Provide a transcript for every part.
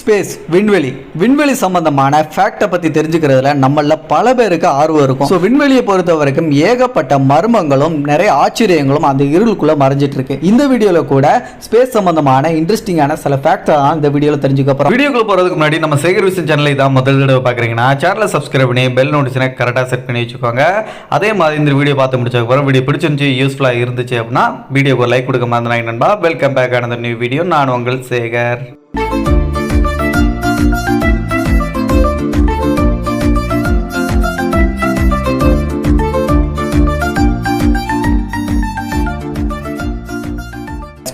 Space விண்வெளி. விண்வெளி சம்பந்தமான ஃபேக்டை பற்றி தெரிஞ்சுக்கிறதுல நம்மள பல பேருக்கு ஆர்வம் இருக்கும். ஸோ விண்வெளியை பொறுத்த வரைக்கும் ஏகப்பட்ட மர்மங்களும் நிறைய ஆச்சரியங்களும் அந்த இருளுக்குள்ளே மறைஞ்சிட்டு இருக்கு இந்த வீடியோவில் கூட ஸ்பேஸ் சம்பந்தமான இன்ட்ரெஸ்டிங்கான சில ஃபேக்டை தான் இந்த வீடியோவில் தெரிஞ்சுக்க போகிறோம் வீடியோக்குள்ள போகிறதுக்கு முன்னாடி நம்ம சேகர் விசன் சேனலை தான் முதல் தடவை பார்க்குறீங்கன்னா சேனலை சப்ஸ்கிரைப் பண்ணி பெல் நோட்டிஸ்னை கரெக்டாக செட் பண்ணி வச்சுக்கோங்க. அதே மாதிரி இந்த வீடியோ பார்த்து முடிச்சதுக்கு அப்புறம் வீடியோ பிடிச்சிருந்துச்சு யூஸ்ஃபுல்லாக இருந்துச்சு அப்படின்னா வீடியோக்கு லைக் கொடுக்க மாதிரி நண்பா. வெல்கம் பேக் ஆனந்த நியூ வீடியோ நான் உங்கள் சேகர்.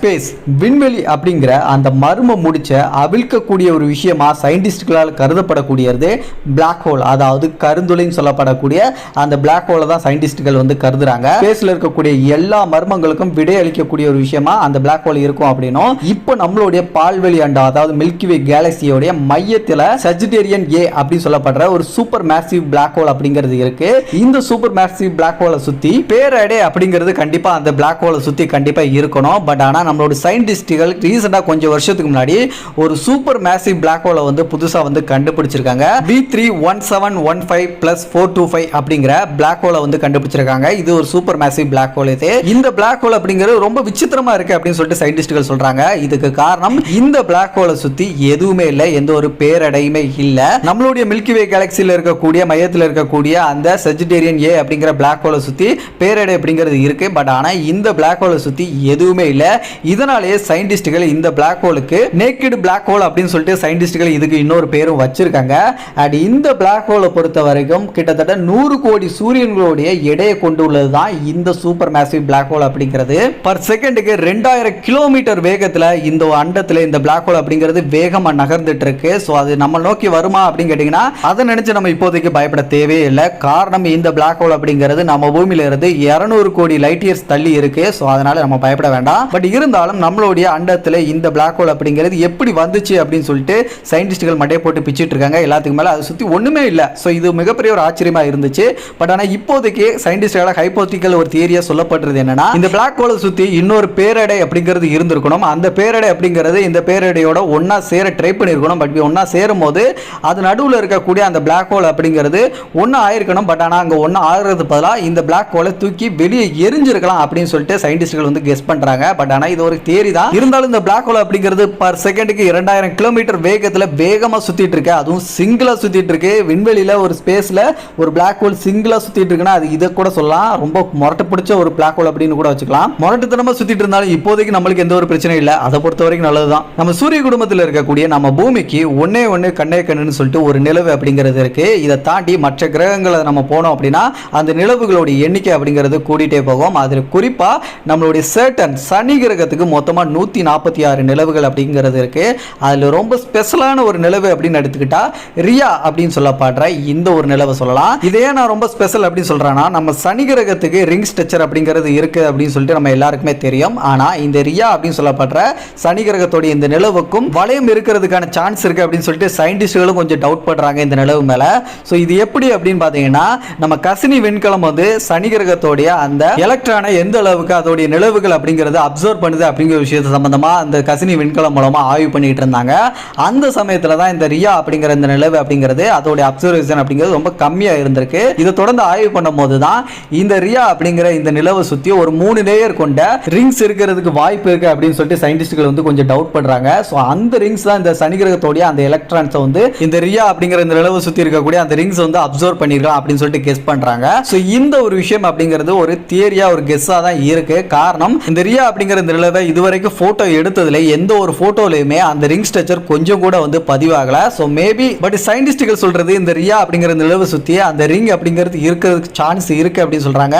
ஸ்பேஸ் விண்வெளி அப்படிங்கிற அந்த மர்ம முடிச்ச அவிழ்க்கக்கூடிய ஒரு விஷயமா சயின்டிஸ்டுகளால் கருதப்படக்கூடியது பிளாக் ஹோல் அதாவது கருந்துளைன்னு சொல்லப்படக்கூடிய அந்த பிளாக் ஹோலை தான் சயின்டிஸ்டுகள் வந்து கருதுறாங்க. ஸ்பேஸில் இருக்கக்கூடிய எல்லா மர்மங்களுக்கும் விடை அளிக்கக்கூடிய ஒரு விஷயமா அந்த பிளாக் ஹோல் இருக்கும் அப்படின்னும் இப்போ நம்மளுடைய பால்வெளி அண்டா அதாவது மில்கிவே கேலக்சியோடைய மையத்தில் சஜிடேரியன் ஏ அப்படின்னு சொல்லப்படுற ஒரு சூப்பர் மேசிவ் பிளாக் ஹோல் அப்படிங்கிறது இருக்கு. இந்த சூப்பர் மேசிவ் பிளாக் ஹோலை சுற்றி பேரடே அப்படிங்கிறது கண்டிப்பாக அந்த பிளாக் ஹோலை சுற்றி கண்டிப்பாக இருக்கணும். பட் ஆனால் நம்மளோட சயின்டிஸ்டுகள் ரீசெண்டாக கொஞ்சம் வருஷத்துக்கு முன்னாடி ஒரு சூப்பர் மேசிவ் பிளாக் ஹோலை வந்து புதுசாக வந்து கண்டுபிடிச்சிருக்காங்க. B three one seven one five plus four two five அப்படிங்கிற பிளாக் ஹோலை வந்து கண்டுபிடிச்சிருக்காங்க. இது ஒரு சூப்பர் மேசிவ் பிளாக் ஹோல் இது. இந்த பிளாக் ஹோல் அப்படிங்கிறது ரொம்ப விசித்திரமாக இருக்குது அப்படின்னு சொல்லிட்டு சயின்டிஸ்டுகள் சொல்கிறாங்க இதுக்கு காரணம் இந்த பிளாக் ஹோலை சுற்றி எதுவுமே இல்லை. எந்த ஒரு பேரடையுமே இல்லை. நம்மளுடைய மில்கிவே கேலக்சியில் இருக்கக்கூடிய மையத்தில் இருக்கக்கூடிய அந்த செஜிடேரியன் ஏ அப்படிங்கிற பிளாக் ஹோலை சுற்றி பேரடை அப்படிங்கிறது இருக்குது பட் ஆனால் இந்த பிளாக் ஹோலை சுற்றி எதுவுமே இல்லை. இதனாலேயே சயின்டிஸ்டுகள் இந்த பிளாக் ஹோலுக்கு நேக்கிடு பிளாக் ஹோல் அப்படின்னு சொல்லிட்டு சயின்டிஸ்டுகள் இதுக்கு இன்னொரு பேரும் வச்சிருக்காங்க. அண்ட் இந்த பிளாக் ஹோலை பொறுத்த வரைக்கும் கிட்டத்தட்ட நூறு கோடி சூரியன்களுடைய எடையை கொண்டுள்ளது தான் இந்த சூப்பர் மேசிவ் பிளாக் ஹோல் அப்படிங்கிறது பர் செகண்டுக்கு ரெண்டாயிரம் கிலோமீட்டர் வேகத்தில் இந்த அண்டத்தில் இந்த பிளாக் ஹோல் அப்படிங்கிறது வேகமாக நகர்ந்துட்டு இருக்கு ஸோ அது நம்ம நோக்கி வருமா அப்படின்னு கேட்டிங்கன்னா அதை நினச்சி நம்ம இப்போதைக்கு பயப்பட தேவையே இல்லை. காரணம் இந்த பிளாக் ஹோல் அப்படிங்கிறது நம்ம பூமியில இருந்து இரநூறு கோடி லைட் இயர்ஸ் தள்ளி இருக்கு. ஸோ அதனால நம்ம பயப்பட வேண்டாம். பட் இருந்தாலும் நம்மளுடைய அண்டத்தில் இந்த பிளாக் ஹோல் அப்படிங்கிறது எப்படி வந்துச்சு அப்படின்னு சொல்லிட்டு சயின்டிஸ்டுகள் மட்டையை போட்டு பிச்சுட்டு இருக்காங்க. எல்லாத்துக்கும் மேலே அதை சுற்றி ஒன்றுமே இல்லை. ஸோ இது மிகப்பெரிய ஒரு ஆச்சரியமாக இருந்துச்சு. பட் ஆனால் இப்போதைக்கு சயின்டிஸ்டுகளால் ஹைப்போத்திக்கல் ஒரு தியரியா சொல்லப்படுறது என்னன்னா இந்த பிளாக் ஹோலை சுற்றி இன்னொரு பேரடை அப்படிங்கிறது இருந்திருக்கணும். அந்த பேரடை அப்படிங்கிறது இந்த பேரடையோட ஒன்றா சேர ட்ரை பண்ணியிருக்கணும் பட் ஒன்றா சேரும் போது அது நடுவில் இருக்கக்கூடிய அந்த பிளாக் ஹோல் அப்படிங்கிறது ஒன்று ஆயிருக்கணும். பட் ஆனால் அங்கே ஒன்று ஆகிறது பதிலாக இந்த பிளாக் ஹோலை தூக்கி வெளியே எரிஞ்சிருக்கலாம் அப்படின்னு சொல்லிட்டு சயின்டிஸ்டுகள் வந்து கெஸ் பண்ணுறாங்க பட் ஆனால் இது ஒரு தியரி தான். இருந்தாலும் இந்த பிளாக் ஹோல் அப்படிங்கிறது பர் செகண்டுக்கு இரண்டாயிரம் கிலோமீட்டர் வேகத்தில் வேகமாக சுற்றிட்டு இருக்கு. அதுவும் சிங்கிளாக சுற்றிட்டு இருக்கு. விண்வெளியில் ஒரு ஸ்பேஸில் ஒரு பிளாக் ஹோல் சிங்கிளாக சுற்றிட்டு இருக்குன்னா அது இதை கூட சொல்லலாம். ரொம்ப முரட்டு பிடிச்ச ஒரு பிளாக் ஹோல் அப்படின்னு கூட வச்சுக்கலாம். முரட்டுத்தனமாக சுற்றிட்டு இருந்தாலும் இப்போதைக்கு நம்மளுக்கு எந்த ஒரு பிரச்சனையும் இல்லை. அதை பொறுத்த வரைக்கும் நல்லது தான் நம்ம சூரிய குடும்பத்தில் இருக்கக்கூடிய நம்ம பூமிக்கு ஒன்னே ஒன்று கண்ணே கண்ணுன்னு சொல்லிட்டு ஒரு நிலவு அப்படிங்கிறது இருக்கு. இதை தாண்டி மற்ற கிரகங்களை நம்ம போனோம் அப்படின்னா அந்த நிலவுகளுடைய எண்ணிக்கை அப்படிங்கிறது கூடிட்டே போகும். அதில் குறிப்பாக நம்மளுடைய சேட்டன் சனி கிரகத்துக்கு மொத்தமாக நூற்றி நாற்பத்தி ஆறு நிலவுகள் அப்படிங்கிறது இருக்கு. அதில் ரொம்ப ஸ்பெஷலான ஒரு நிலவு அப்படின்னு எடுத்துக்கிட்டால் ரியா அப்படின்னு சொல்லப்படுற இந்த ஒரு நிலவை சொல்லலாம். இதே நான் ரொம்ப ஸ்பெஷல் அப்படின்னு சொல்றேன்னா நம்ம சனி கிரகத்துக்கு ரிங் ஸ்ட்ரக்சர் அப்படிங்கிறது இருக்குது அப்படின்னு சொல்லிட்டு நம்ம எல்லாருக்குமே தெரியும். ஆனால் இந்த ரியா அப்படின்னு சொல்லப்படுற சனி கிரகத்தோடைய இந்த நிலவுக்கும் வளையம் இருக்கிறதுக்கான சான்ஸ் இருக்கு அப்படின்னு சொல்லிட்டு சயின்டிஸ்டுகளும் கொஞ்சம் டவுட் பண்ணுறாங்க இந்த நிலவு மேலே. ஸோ இது எப்படி அப்படின்னு பார்த்தீங்கன்னா நம்ம கசினி விண்கலம் வந்து சனி கிரகத்தோடைய அந்த எலக்ட்ரானை எந்த அளவுக்கு அதோடைய நிலவுகள் அப்படிங்கிறது அப்சர்வ் பண்ணுது அப்படிங்கிற விஷயத்து சம்பந்தமா அந்த கசினி விண்கலம் மூலமா ஆய்வு பண்ணிட்டு இருந்தாங்க. அந்த சமயத்துல தான் இந்த ரியா அப்படிங்கிற இந்த நிலவு அப்படிங்கிறது அதோடைய அப்சர்வேஷன் அப்படிங்கிறது ரொம்ப கம்மியா இருந்திருக்கு. இதை தொடர்ந்து ஆய்வு பண்ணும் போது தான் இந்த ரியா அப்படிங்கிற இந்த நிலவை சுத்தி ஒரு மூணு லேயர் கொண்ட ரிங்ஸ் இருக்கிறதுக்கு வாய்ப்பு இருக்கு அப்படின்னு சொல்லிட்டு சயின்டிஸ்டுகள் வந்து கொஞ்சம் டவுட் பண்றாங்க ஸோ அந்த ரிங்ஸ் தான் இந்த சனி கிரகத்தோடைய அந்த எலக்ட்ரான்ஸை வந்து இந்த ரியா அப்படிங்கிற இந்த நிலவை சுத்தி இருக்கக்கூடிய அந்த ரிங்ஸ் வந்து அப்சர்வ் பண்ணிருக்கலாம் அப்படின்னு சொல்லிட்டு கெஸ் பண்றாங்க. ஸோ இந்த ஒரு விஷயம் அப்படிங்கிறது ஒரு தியரியா ஒரு கெஸ்ஸா தான் இருக்கு. காரணம் இந்த ரியா அப்படிங்கிற இந்த நிலவை இதுவரைக்கும் போட்டோ எடுத்ததுல எந்த ஒரு ஃபோட்டோலையுமே அந்த ரிங் ஸ்ட்ரக்சர் கொஞ்சம் கூட வந்து பதிவாகல. ஸோ மேபி பட் சயின்டிஸ்டுகள் சொல்றது இந்த ரியா அப்படிங்கிற நிலவை சுற்றி அந்த ரிங் அப்படிங்கிறது இருக்கிறதுக்கு சான்ஸ் இருக்கு அப்படின்னு சொல்றாங்க.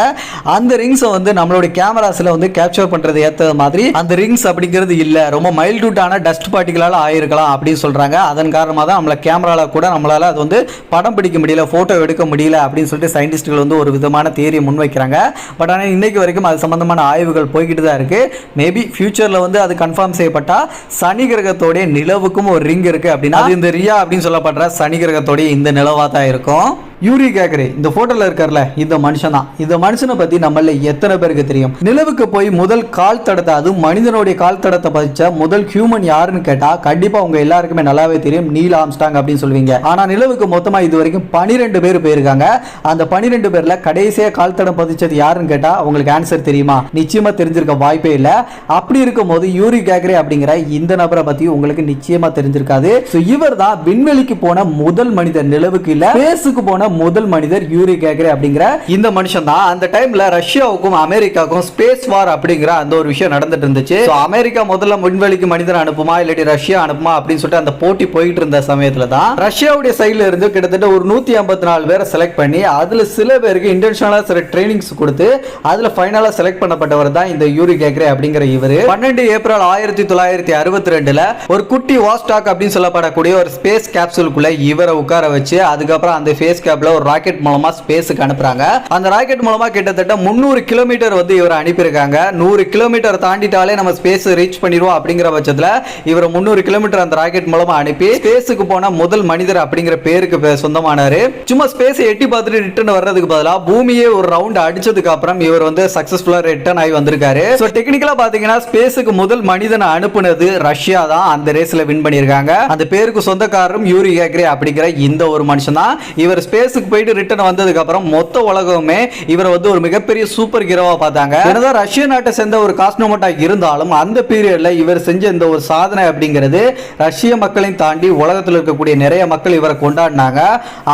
அந்த ரிங்ஸை வந்து நம்மளுடைய கேமராஸ்ல வந்து கேப்சர் பண்றது ஏற்ற மாதிரி அந்த ரிங்ஸ் அப்படிங்கிறது இல்லை. ரொம்ப மைல்டூட்டான டஸ்ட் பார்ட்டிகளால் ஆயிருக்கலாம் அப்படின்னு சொல்றாங்க. அதன் காரணமாக தான் நம்மள கேமராவில் கூட நம்மளால அது வந்து படம் பிடிக்க முடியல ஃபோட்டோ எடுக்க முடியல அப்படின்னு சொல்லிட்டு சயின்டிஸ்டுகள் வந்து ஒரு விதமான தேரியை முன்வைக்கிறாங்க. பட் ஆனால் இன்னைக்கு வரைக்கும் அது சம்பந்தமான ஆய்வுகள் போய்கிட்டு தான் இருக்கு. மேபி ஃபியூச்சர்ல வந்து அது கன்ஃபார்ம் செய்யப்பட்டால் சனி கிரகத்தோடைய நிலவுக்கும் ஒரு ரிங் இருக்கு அப்படின்னா அது இந்த ரியா அப்படின்னு சொல்லப்படுற சனி கிரகத்தோடைய இந்த நிலவாக தான் இருக்கும். யூரி கேக்கரே இந்த போட்டோல இருக்கார்ல இந்த மனுஷன் தான். இந்த மனுஷனை பத்தி நம்மள எத்தனை பேருக்கு தெரியும்? நிலவுக்கு போய் முதல் கால் தடத்தை அது மனிதனுடைய கால் தடத்தை பதிச்ச முதல் ஹியூமன் யாருன்னு கேட்டா கண்டிப்பா உங்க எல்லாருக்குமே நல்லாவே தெரியும் நீல் ஆம்ஸ்டாங் அப்படின்னு சொல்லுவீங்க. ஆனா நிலவுக்கு மொத்தமா இது வரைக்கும் பனிரெண்டு பேர் போயிருக்காங்க. அந்த பனிரெண்டு பேர்ல கடைசியா கால் தடம் பதிச்சது யாருன்னு கேட்டா உங்களுக்கு ஆன்சர் தெரியுமா? நிச்சயமா தெரிஞ்சிருக்க வாய்ப்பே இல்ல. அப்படி இருக்கும் போது யூரி கேக்ரே அப்படிங்கிற இந்த நபரை பத்தி உங்களுக்கு நிச்சயமா தெரிஞ்சிருக்காது. ஸோ இவர் தான் விண்வெளிக்கு போன முதல் மனிதர் நிலவுக்கு இல்ல பேசுக்கு போன முதல் மனிதர் யூரி கேக்ரே அப்படிங்கிற இந்த மனுஷன் தான் அந்த டைம்ல ரஷ்யாவுக்கும் அமெரிக்காவுக்கும் ஸ்பேஸ் வார் அப்படிங்கிற அந்த ஒரு விஷயம் நடந்துட்டு இருந்துச்சு. அமெரிக்கா முதல்ல விண்வெளிக்கு மனிதன் அனுப்புமா இல்லாட்டி ரஷ்யா அனுப்புமா அப்படின்னு சொல்லிட்டு அந்த போட்டி போயிட்டு இருந்த சமயத்துல தான் ரஷ்யாவுடைய சைடுல இருந்து கிட்டத்தட்ட ஒரு நூத்தி ஐம்பத்தி நாலு பேரை செலக்ட் பண்ணி அதுல சில பேருக்கு இன்டென்ஷனலா சில ட்ரைனிங்ஸ் கொடுத்து அதுல ஃபைனலா செலக்ட் பண்ணப்பட்டவர் தான் இந்த யூரி கேக்ரே அப்படிங்கிற இவரு. பன்னெண்டு ஏப்ரல் ஆயிரத்தி தொள்ளாயிரத்தி அறுபத்தி ரெண்டுல ஒரு குட்டி வாஸ்டாக் அப்படின்னு சொல்லப்படக்கூடிய ஒரு ஸ்பேஸ் கேப்சூலுக்குள்ள இவரை உட்கார வச்சு அதுக்கப்புறம் அந்த ஃபேஸ் கேப்ல ஒரு ராக்கெட் மூலமா ஸ்பேஸுக்கு அனுப்புறாங்க. அந்த ராக்கெட் மூலமா கிட்டத்தட்ட முந்நூறு கிலோமீட்டர் வந்து இவர் அனுப்பியிருக்காங்க. நூறு கிலோமீட்டர் தாண்டிட்டாலே நம்ம ஸ்பேஸ் ரீச் பண்ணிடுவோம் அப்படிங்கிற பட்சத்துல இவர் முந்நூறு கிலோமீட்டர் அந்த ராக்கெட் மூலமா அனுப்பி ஸ்பேஸுக்கு போன முதல் மனிதர் அப்படிங்கிற பேருக்கு சொந்தமானாரு. சும்மா ஸ்பேஸை எட்டி பார்த்துட்டு ரிட்டர்ன் வர்றதுக்கு பதிலா பூமியே ஒரு ரவுண்ட் அடிச்சதுக்கு அப்புறம் இவர் வந்து சக்சஸ்ஃபுல்லா ரிட்டர்ன் ஆகி வந்திருக்காரு. ஸோ டெக்னிக்கலா பாத்தீங்கன்னா ஸ்பேஸுக்கு முதல் மனிதனை அனுப்புனது ரஷ்யா தான். அந்த ரேஸ்ல வின் பண்ணியிருக்காங்க. அந்த பேருக்கு சொந்தக்காரரும் யூரி கேக்ரே அப்படிங்கிற இந்த ஒரு மனுஷன் தான். இவர் ஸ்பேஸ் ஸ்பேஸுக்கு போயிட்டு ரிட்டர்ன் வந்ததுக்கு அப்புறம் மொத்த உலகமே இவரை வந்து ஒரு மிகப்பெரிய சூப்பர் ஹீரோவா பார்த்தாங்க. என்னதான் ரஷ்ய நாட்டை சேர்ந்த ஒரு காஸ்னோமட்டா இருந்தாலும் அந்த பீரியட்ல இவர் செஞ்ச இந்த ஒரு சாதனை அப்படிங்கிறது ரஷ்ய மக்களையும் தாண்டி உலகத்தில் இருக்கக்கூடிய நிறைய மக்கள் இவரை கொண்டாடினாங்க.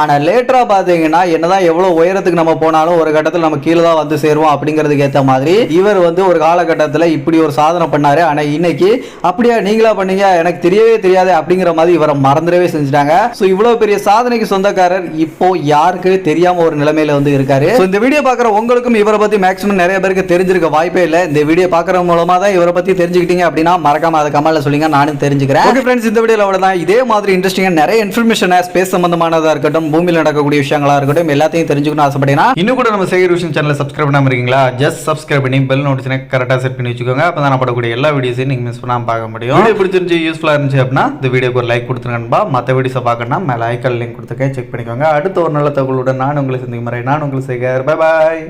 ஆனா லேட்டரா பாத்தீங்கன்னா என்னதான் எவ்வளவு உயரத்துக்கு நம்ம போனாலும் ஒரு கட்டத்தில் நம்ம கீழே தான் வந்து சேருவோம் அப்படிங்கிறதுக்கு ஏத்த மாதிரி இவர் வந்து ஒரு காலகட்டத்தில் இப்படி ஒரு சாதனை பண்ணாரு. ஆனா இன்னைக்கு அப்படியா நீங்களா பண்ணீங்க? எனக்கு தெரியவே தெரியாது அப்படிங்கிற மாதிரி இவரை மறந்துடவே செஞ்சுட்டாங்க. ஸோ இவ்வளோ பெரிய சாதனைக்கு சொந்தக்காரர் இப்போ யாருக்கு தெரியாம ஒரு நிலைமையில வந்து இருக்காரு. இந்த வீடியோ பார்க்குற உங்களுக்கும் இவரை பத்தி மேக்ஸிமம் நிறைய பேருக்கு தெரிஞ்சிருக்க வாய்ப்பே இல்லை. இந்த வீடியோ பார்க்குற மூலமா தான் இவரை பத்தி தெரிஞ்சுக்கிட்டீங்க அப்படின்னா மறக்காம அதை கமெண்ட்ல சொல்லுங்க நானும் தெரிஞ்சுக்கிறேன். ஓகே ஃப்ரெண்ட்ஸ் இந்த வீடியோல அவ்வளவுதான். இதே மாதிரி இன்ட்ரெஸ்டிங்காக நிறைய இன்ஃபர்மேஷனை ஸ்பேஸ் சம்பந்தமானதா இருக்கட்டும் பூமியில் நடக்கக்கூடிய விஷயங்களா இருக்கட்டும் எல்லாத்தையும் தெரிஞ்சுக்கணும் ஆசைப்பட்டீங்கன்னா இன்னும் கூட நம்ம சேகர் விஷயம் சேனலை சப்ஸ்கிரைப் பண்ணாம இருக்கீங்களா? ஜஸ்ட் சப்ஸ்கிரைப் பண்ணி பெல் நோட்டிஸ்னை கரெக்டாக செட் பண்ணி வச்சுக்கோங்க. அப்போ தான் நான் படக்கூடிய எல்லா வீடியோஸையும் நீங்கள் மிஸ் பண்ணாமல் பார்க்க முடியும். வீடியோ பிடிச்சிருந்துச்சு யூஸ்ஃபுல்லாக இருந்துச்சு அப்படின்னா இந்த வீடியோக்கு ஒரு லைக் கொடுத்துருங்கன்பா. மற்ற வீடியோஸை பார்க்கணும்னா மேலே ஐக்கல் லிங்க் கொடுத்துருக்கேன். செக் பண்ணிக்கோங்க. அடுத்த ஒரு நல்ல தகவலுடன் நான் உங்களை சந்திக்கும் வரை நான் உங்களை சேகர் பாய்